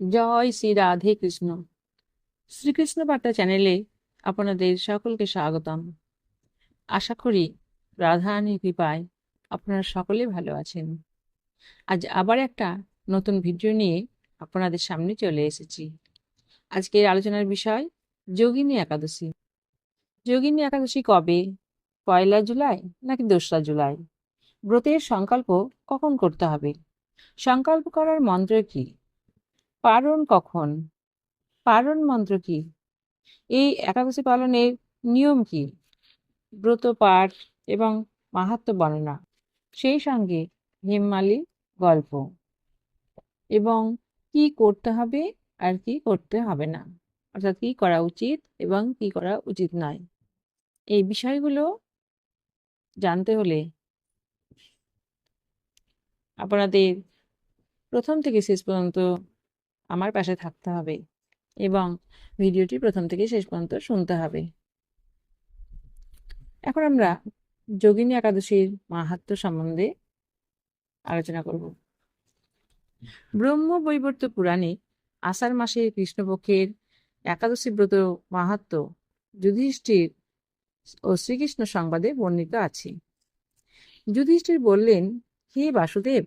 জয় শ্রী রাধে কৃষ্ণ। শ্রীকৃষ্ণ বার্তা চ্যানেলে আপনাদের সকলকে স্বাগতম। আশা করি রাধারানীর কৃপায় আপনারা সকলে ভালো আছেন। আজ আবার একটা নতুন ভিডিও নিয়ে আপনাদের সামনে চলে এসেছি। আজকের আলোচনার বিষয় যোগিনী একাদশী। যোগিনী একাদশী কবে? পয়লা জুলাই নাকি দোসরা জুলাই? ব্রতের সংকল্প কখন করতে হবে? সংকল্প করার মন্ত্র কি? পারণ কখন? পারণ মন্ত্র কি? এই একাদশী পালনের নিয়ম কি? ব্রত পাঠ এবং মাহাত্ম বর্ণনা। সেই সঙ্গে হেমমালি গল্প। এবং কি করতে হবে আর কি করতে হবে না? অর্থাৎ কি করা উচিত এবং কি করা উচিত নয়। এই বিষয়গুলো জানতে হলে আপনাদের প্রথম থেকে শেষ পর্যন্ত আমার পাশে থাকতে হবে এবং ভিডিওটি প্রথম থেকে শেষ পর্যন্ত শুনতে হবে। এখন আমরা যোগিনী একাদশীর মাহাত্ম সম্বন্ধে আলোচনা করব। ব্রহ্ম বৈবর্ত পুরাণে আষাঢ় মাসের কৃষ্ণপক্ষের একাদশী ব্রত মাহাত্ম যুধিষ্ঠির ও শ্রীকৃষ্ণ সংবাদে বর্ণিত আছে। যুধিষ্ঠির বললেন, হে বাসুদেব,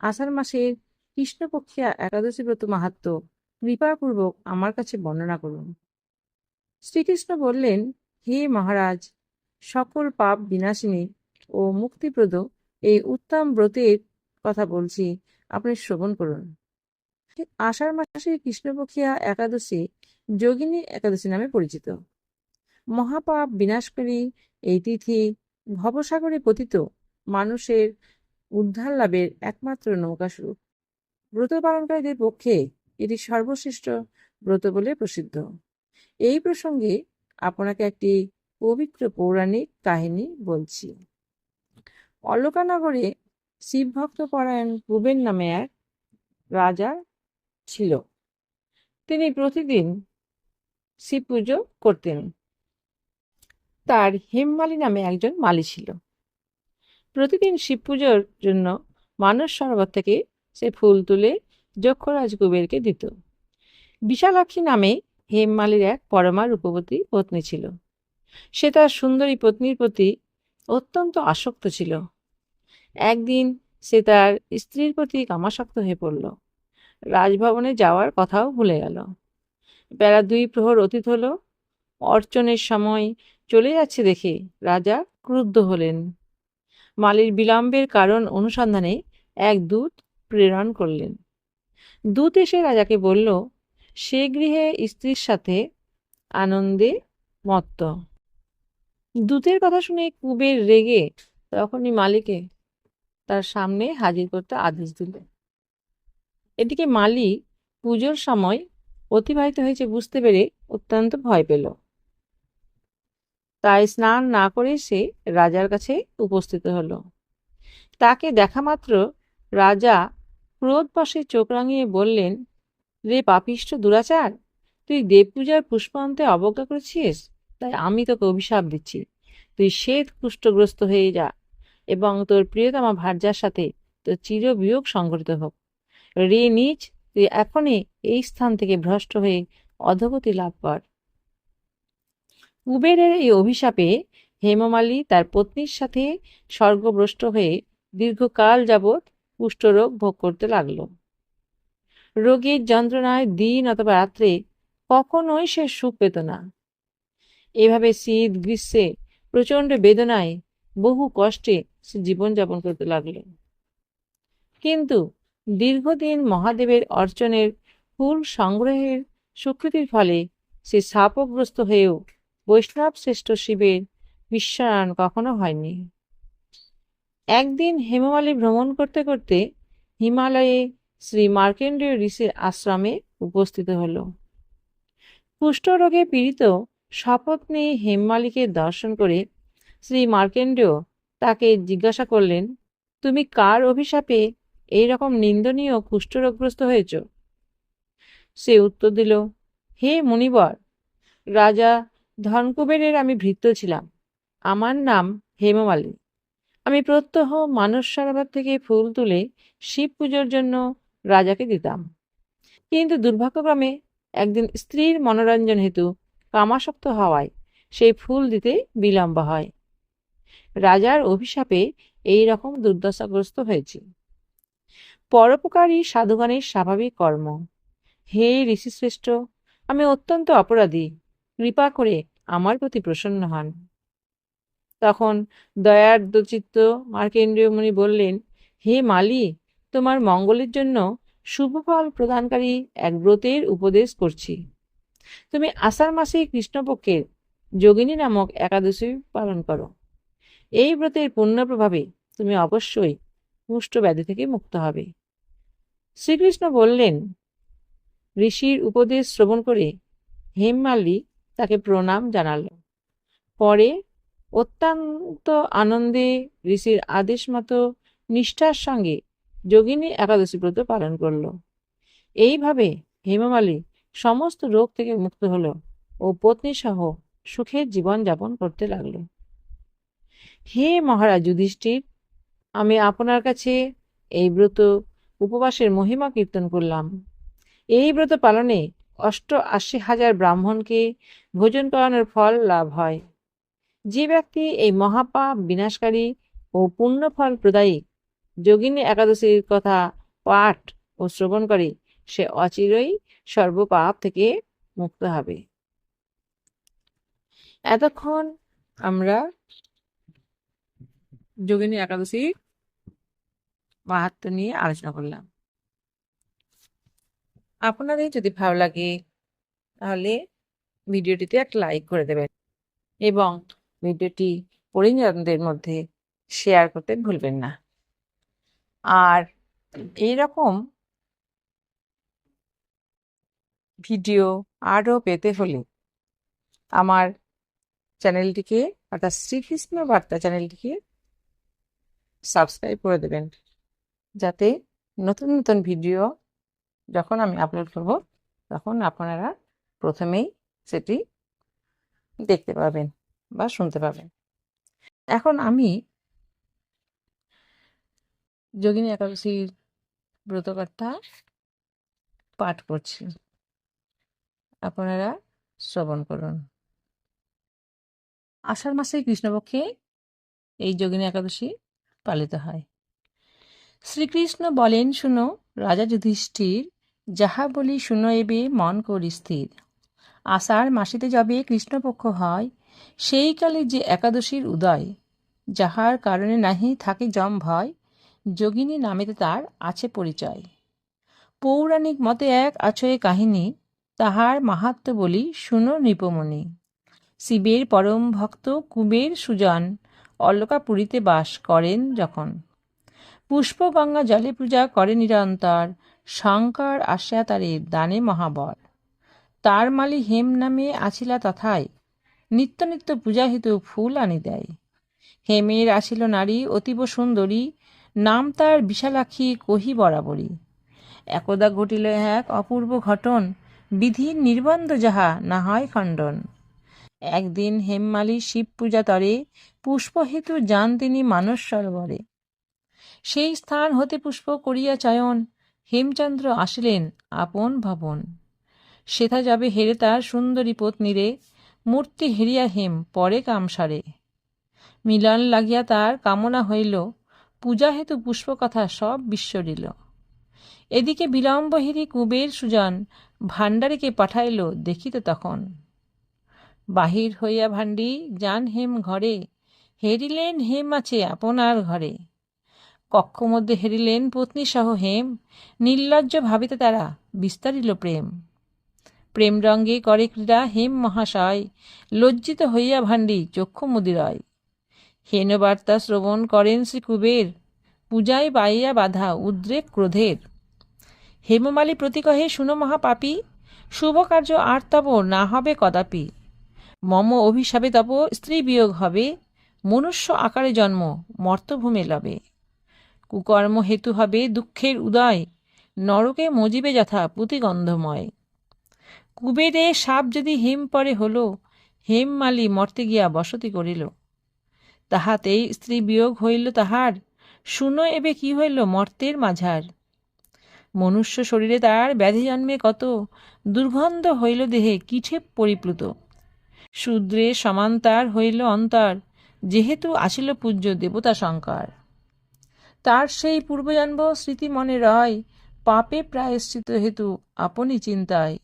আষাঢ় মাসের কৃষ্ণপক্ষিয়া একাদশী ব্রত মাহাত্ম কৃপাপূর্বক আমার কাছে বর্ণনা করুন। শ্রীকৃষ্ণ বললেন, হে মহারাজ, সকল পাপ বিনাশিনী ও মুক্তিপ্রদ এই উত্তম ব্রতের কথা বলছি, আপনি শ্রবণ করুন। আষাঢ় মাসের কৃষ্ণপক্ষিয়া একাদশী যোগিনী একাদশী নামে পরিচিত। মহাপাপ বিনাশকারী এই তিথি ভবসাগরে পতিত মানুষের উদ্ধার লাভের একমাত্র নৌকাস্বরূপ। ব্রত পালনকারীদের পক্ষে এটি সর্বশ্রেষ্ঠ ব্রত বলে প্রসিদ্ধ। এই প্রসঙ্গে আপনাকে একটি পবিত্র পৌরাণিক কাহিনী বলছি। অলোকানগরে শিবভক্ত পরায়ণ কুবের নামে এক রাজা ছিল। তিনি প্রতিদিন শিব পুজো করতেন। তার হেমমালি নামে একজন মালি ছিল। প্রতিদিন শিব পুজোর জন্য মানস সরোবর থেকে সে ফুল তুলে যক্ষরাজ কুবেরকে দিত। বিশালাক্ষী নামে হেমমালির এক পরমা রূপবতী পত্নী ছিল। সে তার সুন্দরী পত্নীর প্রতি অত্যন্ত আসক্ত ছিল। একদিন সে তার স্ত্রীর প্রতি কামাসক্ত হয়ে পড়ল। রাজভবনে যাওয়ার কথাও ভুলে গেল। বেলা দুই প্রহর অতীত হল। অর্চনের সময় চলে যাচ্ছে দেখে রাজা ক্রুদ্ধ হলেন। মালির বিলম্বের কারণ অনুসন্ধানে এক দূত প্রেরণ করলেন। দূত এসে রাজাকে বলল, সে গৃহে স্ত্রীর সাথে আনন্দে মত্ত দূতের কথা শুনে কুবের রেগে তখনই মালিকে তার সামনে হাজির করতে আদেশ দিল এদিকে মালি পুজোর সময় অতিবাহিত হয়েছে বুঝতে পেরে অত্যন্ত ভয় পেল। তাই স্নান না করে সে রাজার কাছে উপস্থিত হলো। তাকে দেখা মাত্র রাজা ক্রোধবশে চোখ রাঙিয়ে বললেন, রে পাপিষ্ঠ দুরাচার, তুই দেব পূজার পুষ্পান্তে অবজ্ঞা করেছিস? তাই আমি তোকে অভিশাপ দিচ্ছি। তুই শ্বেত কুষ্ঠগ্রস্ত হয়ে যা এবং তোর প্রিয়তমা ভার্যার সাথে তোর চির বিয়োগ সংঘটিত হোক। রে নিজ তুই এখনই এই স্থান থেকে ভ্রষ্ট হয়ে অধগতি লাভ কর। কুবেরের এই অভিশাপে হেমমালী তার পত্নীর সাথে স্বর্গভ্রষ্ট হয়ে দীর্ঘকাল যাবৎ কুষ্ঠরোগ ভোগ করতে লাগল। রোগীর যন্ত্রণায় দিন অথবা রাত্রে কখনোই সে সুখ পেত না। এভাবে শীত, গ্রীষ্মে প্রচণ্ড বেদনায় বহু কষ্টে সে জীবনযাপন করতে লাগল। কিন্তু দীর্ঘদিন মহাদেবের অর্চনের ফুল সংগ্রহের স্বীকৃতির ফলে সে শাপগ্রস্ত হয়েও বৈষ্ণব শ্রেষ্ঠ শিবের বিশ্বায়ন কখনো হয়নি। একদিন হেমমালী ভ্রমণ করতে করতে হিমালয়ে শ্রী মার্কেন্ডীয় ঋষির আশ্রমে উপস্থিত হল। কুষ্ঠরোগে পীড়িত শপথ নিয়ে হেমমালিকে দর্শন করে শ্রী মার্কেন্ডীয় তাকে জিজ্ঞাসা করলেন, তুমি কার অভিশাপে এই রকম নিন্দনীয় কুষ্ঠরোগগ্রস্ত হয়েছ? সে উত্তর দিল, হে মুনিবর, রাজা ধনকুবেরের আমি ভৃত্য ছিলাম। আমার নাম হেমমালী। আমি প্রত্যহ মানস সরোবর থেকে ফুল তুলে শিব পুজোর জন্য রাজাকে দিতাম। কিন্তু দুর্ভাগ্যক্রমে একদিন স্ত্রীর মনোরঞ্জন হেতু কামাসক্ত হওয়ায় সেই ফুল দিতে বিলম্ব হয়। রাজার অভিশাপে এই রকম দুর্দশাগ্রস্ত হয়েছি। পরোপকারী সাধুগণের স্বাভাবিক কর্ম। হে ঋষিশ্রেষ্ঠ, আমি অত্যন্ত অপরাধী। কৃপা করে আমার প্রতি প্রসন্ন হন। তখন দয়ার্দ্রচিত্ত মার্কেন্দ্রীয় মুনি বললেন, হে মালি, তোমার মঙ্গলের জন্য শুভফল প্রদানকারী এক ব্রতের উপদেশ করছি। তুমি আষাঢ় মাসে কৃষ্ণপক্ষের যোগিনী নামক একাদশী পালন করো। এই ব্রতের পুণ্য প্রভাবে তুমি অবশ্যই কুষ্ঠ ব্যাধি থেকে মুক্ত হবে শ্রীকৃষ্ণ বললেন, ঋষির উপদেশ শ্রবণ করে হেমমালি তাকে প্রণাম জানাল। পরে অত্যন্ত আনন্দে ঋষির আদেশ মতো নিষ্ঠার সঙ্গে যোগিনী একাদশী ব্রত পালন করল। এইভাবে হেমমালি সমস্ত রোগ থেকে মুক্ত হল ও পত্নী সহ সুখের জীবন যাপন করতে লাগল। হে মহারাজ যুধিষ্ঠির, আমি আপনার কাছে এই ব্রত উপবাসের মহিমা কীর্তন করলাম। এই ব্রত পালনে অষ্ট আশি হাজার ব্রাহ্মণকে ভোজন করানোর ফল লাভ হয়। যে ব্যক্তি এই মহাপাপ, বিনাশকারী ও পুণ্যফল প্রদায়ী, যোগিনী একাদশীর কথা পাঠ ও শ্রবণ করে, সে অচিরই সর্বপাপ থেকে মুক্ত হবে। এতক্ষণ আমরা যোগিনী একাদশী মাহাত্ম নিয়ে আলোচনা করলাম। আপনাদের যদি ভালো লাগে, তাহলে ভিডিওটিতে একটা লাইক করে দেবেন এবং ভিডিওটি পরিজনদের মধ্যে শেয়ার করতে ভুলবেন না। আর এই রকম ভিডিও আরও পেতে হলে আমার চ্যানেলটিকে অর্থাৎ শ্রীকৃষ্ণ বার্তা চ্যানেলটিকে সাবস্ক্রাইব করে দেবেন। যাতে নতুন নতুন ভিডিও যখন আমি আপলোড করব, তখন আপনারা প্রথমেই সেটি দেখতে পাবেন। বা শুনতে পাবেন এখন আমি যোগিনী একাদশীর ব্রতকর্তা পাঠ করছি। আপনারা শ্রবণ করুন। আষাঢ় মাসে কৃষ্ণপক্ষে এই যোগিনী একাদশী পালিত হয়। শ্রীকৃষ্ণ বলেন, শুনো, রাজা যুধিষ্ঠির, যাহা বলি শুনো এবে মন করি স্থির। আষাঢ় মাসিতে যবে কৃষ্ণপক্ষ হয় সেই কালে যে একাদশীর উদয়, যাহার কারণে নাহি থাকে জম ভয়, যোগিনী নামেতে তার আছে পরিচয়। পৌরাণিক মতে এক আছয়ে কাহিনী, তাহার মাহাত্ম বলি, শুনো নৃপমণি, শিবের পরম ভক্ত কুবের সুজন অলকাপুরীতে বাস করেন যখন। পুষ্পগঙ্গা জলে পূজা করে নিরন্তর, শঙ্কর আসিয়া তারে দানে মহাবর। তার মালি হেম নামে আছিলা তথায় নিত্য নিত্য পূজা হেতু ফুল আনি দেয়। হেমের আসিল নারী, অতীব সুন্দরী, নাম তার বিশালাক্ষী কহি বরাবরই একদা ঘটিল এক অপূর্ব ঘটন বিধির নির্বন্ধ যাহা না হয় খণ্ডন। একদিন হেমমালি শিব পূজা তরে পুষ্পহেতু যান তিনি মানস সরোবরে। সেই স্থান হতে পুষ্প করিয়া চয়ন, হেমচন্দ্র আসিলেন আপন ভবন। সেথা যাবে হেরে তার সুন্দরী পত্নীরে মূর্তি হেরিয়া হেম, পরে কামসারে। মিলন লাগিয়া তার কামনা হইল, পূজা হেতু পুষ্পকথা সব বিশ্বরিল। এদিকে বিলম্ব হেরি কুবের সুজন ভাণ্ডারীকে পাঠাইল দেখিত তখন। বাহির হইয়া ভাণ্ডি, যান হেম ঘরে, হেরিলেন হেম আছে আপনার ঘরে। কক্ষ মধ্যে হেরিলেন পত্নী সহ হেম, নির্লজ্জ ভাবিতে তারা বিস্তারিল প্রেম। প্রেম রঙ্গে করে ক্রীড়া হেম মহাশয়, লজ্জিত হইয়া ভাণ্ডি চক্ষু মুদিরয়। হেনবার্তা শ্রবণ করেন শ্রী কুবের, পূজায় পাইয়া বাধা উদ্রেক ক্রোধের। হেমমালী প্রতিকহে শুনো মহাপাপী, শুভ কার্য আর তব না হবে কদাপি। মম অভিশাপে তব স্ত্রী বিয়োগ হবে, মনুষ্য আকারে জন্ম মর্তভূমে লবে। কুকর্ম হেতু হবে দুঃখের উদয়, নরকে মজিবে যথা পুতিগন্ধময় কুবেরে সাপ যদি হেম পরে হল, হেম মালি মর্তে গিয়া বসতি করিল। তাহাতেই স্ত্রী বিয়োগ হইল তাহার, শুনো এবে কি হইল মর্তের মাঝার। মনুষ্য শরীরে তার ব্যাধি জন্মে কত, দুর্গন্ধ হইল দেহে কিঠে পরিপ্লুত। শূদ্রে সমান তার হইল অন্তর, যেহেতু আসিল পূজ্য দেবতা শঙ্কর। তার সেই পূর্বজন্ম স্মৃতি মনে রয়, পাপে প্রায়শ্চিত হেতু আপনি চিন্তায়।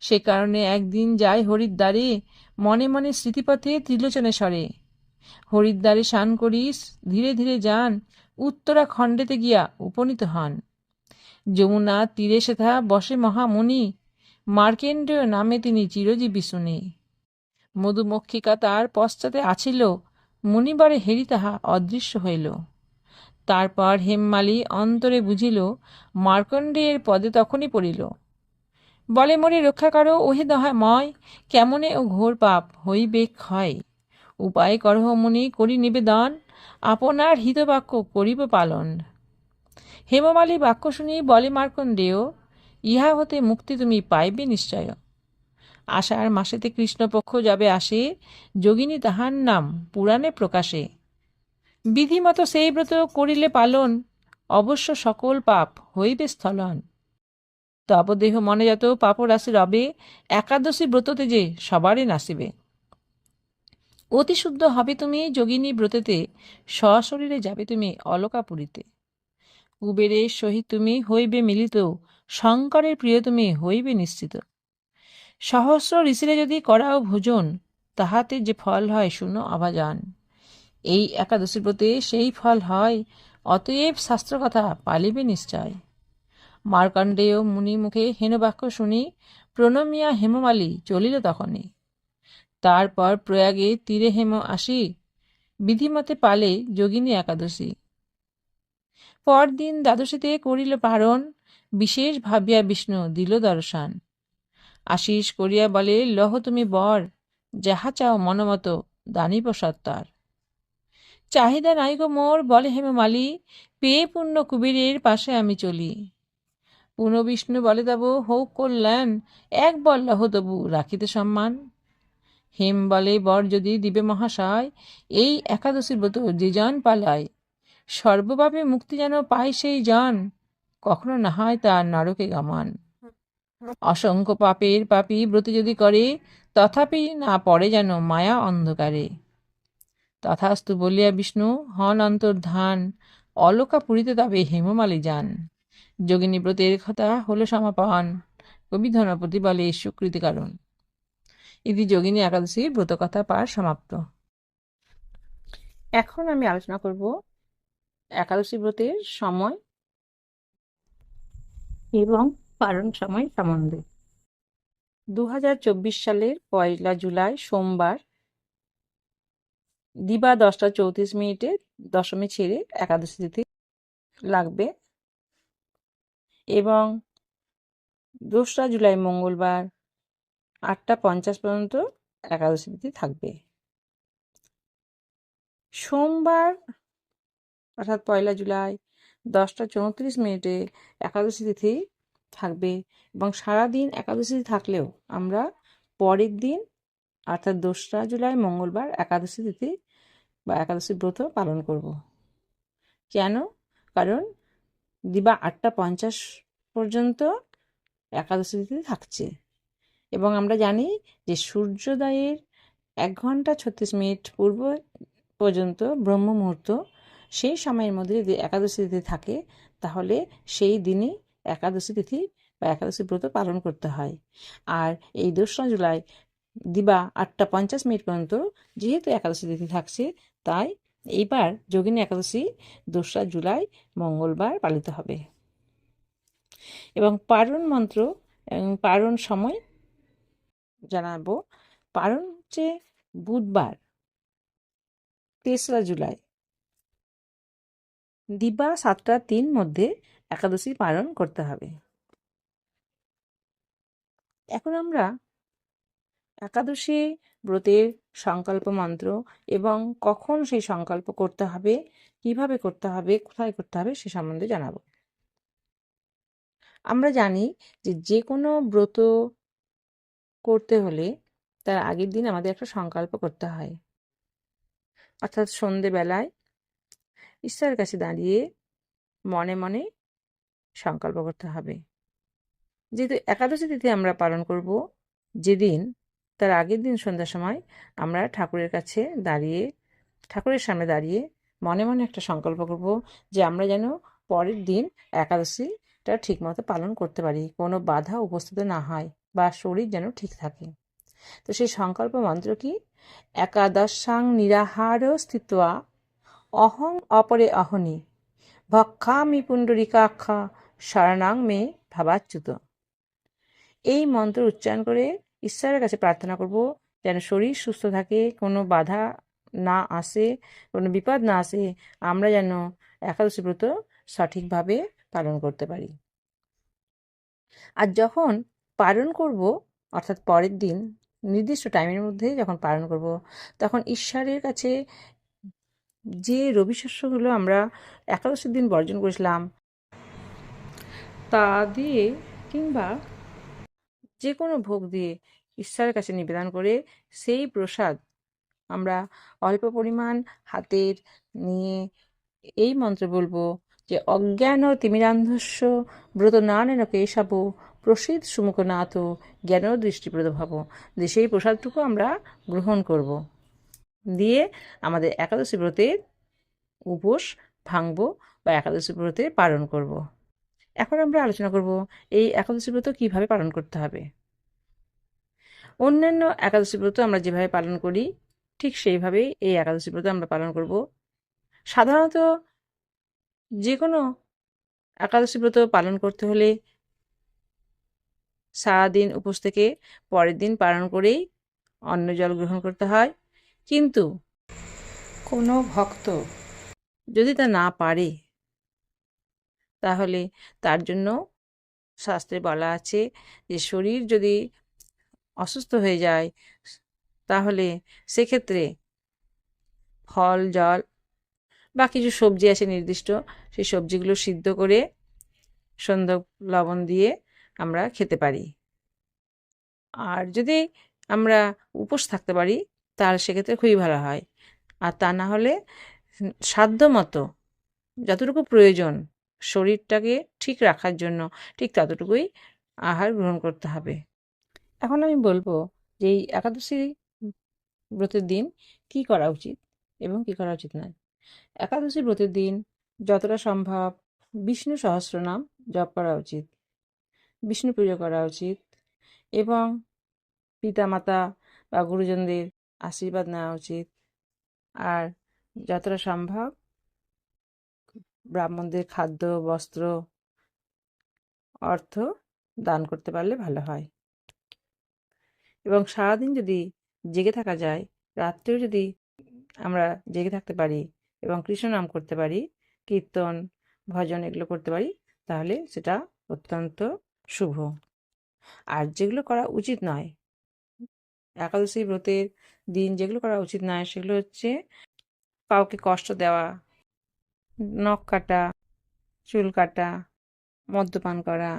সে কারণে একদিন যায় হরিদ্বারে, মনে মনে স্মৃতিপথে ত্রিলোচনে সরে। হরিদ্বারে স্নান করিস ধীরে ধীরে যান, উত্তরাখণ্ডেতে গিয়া উপনীত হন। যমুনা তীরে সেথা বসে মহামুনি মার্কেন্ডেয় নামে তিনি চিরজীবী শুনি। মধুমক্ষিকা তার পশ্চাতে আছিল, মুনিবারে হেরি তাহা অদৃশ্য হইল। তারপর হেমমালি অন্তরে বুঝিল, মার্কণ্ডেয়ের পদে তখনই পড়িল। বলে মরে রক্ষা করো, ওহে দহাময় কেমনে ও ঘোর পাপ হইবে ক্ষয়? উপায় করহ মুনি, করি নিবেদন, আপনার হিতবাক্য করিব পালন। হেমমালী বাক্য শুনি বলে মার্কণ্ডেয় ইহা হতে মুক্তি তুমি পাইবে নিশ্চয়। আষাঢ় মাসেতে কৃষ্ণপক্ষ যাবে আসে, যোগিনী তাহার নাম পুরাণে প্রকাশে। বিধিমতো সেই ব্রত করিলে পালন, অবশ্য সকল পাপ হইবে স্থলন। তব দেহ মনে যত পাপ রাশি রবে, একাদশী ব্রততে যে সবারই নাসিবে। অতি শুদ্ধ হবে তুমি যোগিনী ব্রতেতে, সশরীরে যাবে তুমি অলকাপুরীতে। কুবেরের সহিত তুমি হইবে মিলিত, শঙ্করের প্রিয় তুমি হইবে নিশ্চিত। সহস্র ঋষিরে যদি করাও ভোজন, তাহাতে যে ফল হয় শুনো আভাজান এই একাদশী ব্রতে সেই ফল হয়, অতএব শাস্ত্র কথা পালিবে নিশ্চয়। মার্কণ্ডেয় মুনি মুখে হেনবাক্য শুনি, প্রণমিয়া হেমমালী চলিল তখনই। তারপর প্রয়াগে তীরে হেম আসি, বিধিমতে পালে যোগিনী একাদশী। পরদিন দ্বাদশীতে করিল পারণ, বিশেষ ভাবিয়া বিষ্ণু দিল দর্শন। আশিস করিয়া বলে, লহ তুমি বর, যাহা চাও মনমত দানিব সত্তার। চাহিদা গো মোর, বলে হেমমালি, পেয়ে পূর্ণ কুবেরের পাশে আমি চলি। পুনঃ বিষ্ণু বলে তব হোক কল্যাণ, এক বল তবু রাখিতে সম্মান। হেম বলে, বর যদি দিবে মহাশয়, এই একাদশীর ব্রত যে জন পালায়। সর্বভাবে মুক্তি যেন পায় সেই জন, কখনো না হয় তার নরকে গমান। অসংখ্য পাপের পাপী ব্রত যদি করে, তথাপি না পড়ে যেন মায়া অন্ধকারে। তথাস্তু বলিয়া বিষ্ণু, হন অন্তর্ধান, অলকা পুরীতে তবে হেমমালি যান যোগিনী ব্রতের কথা হলো সমাপন। কবি ধনপতি বলে স্বীকৃতি কারণ। ইতি যোগিনী একাদশীর ব্রতকথা পাঠ সমাপ্ত। এখন আমি আলোচনা করব একাদশী ব্রতের সময় এবং পালন সময় সম্বন্ধে। দু হাজার চব্বিশ সালের পয়লা জুলাই সোমবার দিবা দশটা চৌত্রিশ মিনিটে দশমী ছেড়ে একাদশী তিথি লাগবে। এবং দোসরা জুলাই মঙ্গলবার আটটা পঞ্চাশ পর্যন্ত একাদশী তিথি থাকবে। সোমবার, অর্থাৎ পয়লা জুলাই, দশটা চৌত্রিশ মিনিটে একাদশী তিথি থাকবে এবং সারাদিন একাদশী থাকলেও আমরা পরের দিন, অর্থাৎ দোসরা জুলাই মঙ্গলবার একাদশী তিথি বা একাদশী ব্রত পালন করব। কেন? কারণ দিবা আটটা পঞ্চাশ পর্যন্ত একাদশী তিথি থাকছে। এবং আমরা জানি যে সূর্যোদয়ের এক ঘণ্টা ছত্রিশ মিনিট পূর্ব পর্যন্ত ব্রহ্ম মুহূর্ত, সেই সময়ের মধ্যে যদি একাদশী তিথি থাকে, তাহলে সেই দিনই একাদশী তিথি বা একাদশী ব্রত পালন করতে হয়। আর এই দোসরা জুলাই দিবা আটটা পঞ্চাশ মিনিট পর্যন্ত, যেহেতু একাদশী তিথি থাকছে, তাই এইবার যোগিনী একাদশী, দোসরা জুলাই, মঙ্গলবার পালিত হবে। এবং পারণ মন্ত্র, এবং পারণ সময় জানাব। পারণ হচ্ছে বুধবার, তেসরা জুলাই। দিবা সাতটা তিন মধ্যে একাদশী পালন করতে হবে। এখন আমরা একাদশী ব্রতের সংকল্প মন্ত্র এবং কখন সেই সংকল্প করতে হবে, কীভাবে করতে হবে, কোথায় করতে হবে সে সম্বন্ধে জানাব। আমরা জানি যে যে কোনো ব্রত করতে হলে তার আগের দিন আমাদের একটা সংকল্প করতে হয়। অর্থাৎ সন্ধেবেলায় ঈশ্বরের কাছে দাঁড়িয়ে মনে মনে সংকল্প করতে হবে। যেহেতু একাদশী তিথি আমরা পালন করব, যেদিন তার আগের দিন সন্ধ্যার সময় আমরা ঠাকুরের কাছে দাঁড়িয়ে, ঠাকুরের সামনে দাঁড়িয়ে মনে মনে একটা সংকল্প করব যে আমরা যেন পরের দিন একাদশীটা ঠিকমতো পালন করতে পারি, কোনো বাধা উপস্থিত না হয় বা শরীর যেন ঠিক থাকে। তো সেই সংকল্প মন্ত্র কি? একাদশাং নিরাহার স্থিত্বা অহং অপরে অহনি ভক্ষামি পুণ্ডরিকাক্ষা শরণাং মে ভাবাচ্যুত। এই মন্ত্র উচ্চারণ করে ঈশ্বরের কাছে প্রার্থনা করব যেন শরীর সুস্থ থাকে, কোনো বাধা না আসে, কোনো বিপদ না আসে, আমরা যেন একাদশী ব্রত সঠিকভাবে পালন করতে পারি। আর যখন পালন করব, অর্থাৎ পরের দিন, নির্দিষ্ট টাইমের মধ্যে যখন পালন করব, তখন ঈশ্বরের কাছে যে রবি শস্যগুলো আমরা একাদশীর দিন বর্জন করেছিলাম, তা দিয়ে কিংবা যে কোনো ভোগ দিয়ে ঈশ্বরের কাছে নিবেদন করে সেই প্রসাদ আমরা অল্প পরিমাণ হাতের নিয়ে এই মন্ত্র বলব যে, অজ্ঞান ও তিমিরান্ধস্য ব্রত না নানেন কেশাব প্রসিদ্ধ সুমুখনাথ জ্ঞান দৃষ্টিপ্রদ ভাব যে সেই প্রসাদটুকু আমরা গ্রহণ করব দিয়ে আমাদের একাদশী ব্রতের উপোস ভাঙবো বা একাদশী ব্রতে পালন করব। এখন আমরা আলোচনা করব এই একাদশী ব্রত কীভাবে পালন করতে হবে। অন্যান্য একাদশী ব্রত আমরা যেভাবে পালন করি, ঠিক সেইভাবেই এই একাদশী ব্রত আমরা পালন করব। সাধারণত যে কোনো একাদশী ব্রত পালন করতে হলে সারাদিন উপোস থেকে পরের দিন পালন করেই অন্ন জল গ্রহণ করতে হয়। কিন্তু কোনো ভক্ত যদি তা না পারে তাহলে তার জন্য শাস্ত্রে বলা আছে যে, শরীর যদি অসুস্থ হয়ে যায়, তাহলে সেক্ষেত্রে ফল, জল বা কিছু সবজি আছে নির্দিষ্ট, সেই সবজিগুলো সিদ্ধ করে সন্ধ্যা লবণ দিয়ে আমরা খেতে পারি। আর যদি আমরা উপোস থাকতে পারি, তাহলে সেক্ষেত্রে খুবই ভালো হয়। আর তা না হলে সাধ্য মতো যতটুকু প্রয়োজন শরীরটাকে ঠিক রাখার জন্য ঠিক ততটুকুই আহার গ্রহণ করতে হবে। এখন আমি বলব যে এই একাদশী ব্রতের দিন কি করা উচিত এবং কি করা উচিত নয়। একাদশী ব্রতের দিন যতটা সম্ভব বিষ্ণু সহস্রনাম জপ করা উচিত, বিষ্ণু পুজো করা উচিত এবং পিতামাতা বা গুরুজনদের আশীর্বাদ নেওয়া উচিত। আর যতটা সম্ভব ব্রাহ্মণদের খাদ্য, বস্ত্র, অর্থ দান করতে পারলে ভালো হয়। এবং সারাদিন যদি জেগে থাকা যায়, রাত্রেও যদি আমরা জেগে থাকতে পারি এবং কৃষ্ণ নাম করতে পারি, কীর্তন, ভজন এগুলো করতে পারি, তাহলে সেটা অত্যন্ত শুভ। আর যেগুলো করা উচিত নয়, একাদশী ব্রতের দিন যেগুলো করা উচিত নয়, সেগুলো হচ্ছে কাউকে কষ্ট দেওয়া নখ কাটা, চুল কাটা, মদ্যপান করা,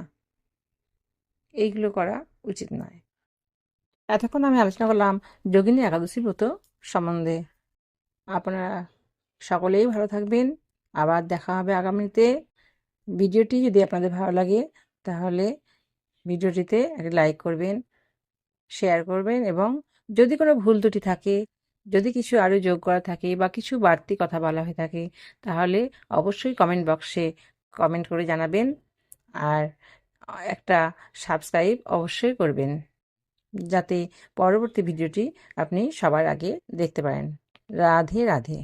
এইগুলো করা উচিত নয়। এতক্ষণ আমি আলোচনা করলাম যোগিনী একাদশী ব্রত সম্বন্ধে। আপনারা সকলেই ভালো থাকবেন। আবার দেখা হবে আগামীতে। ভিডিওটি যদি আপনাদের ভালো লাগে, তাহলে ভিডিওটিতে একটা লাইক করবেন, শেয়ার করবেন এবং যদি কোনো ভুল ত্রুটি থাকে যদি কিছু আরও যোগ করা থাকে বা কিছু বাড়তি কথা বলা হয়ে থাকে, তাহলে অবশ্যই কমেন্ট বক্সে কমেন্ট করে জানাবেন। আর একটা সাবস্ক্রাইব অবশ্যই করবেন, যাতে পরবর্তী ভিডিওটি আপনি সবার আগে দেখতে পারেন। রাধে রাধে।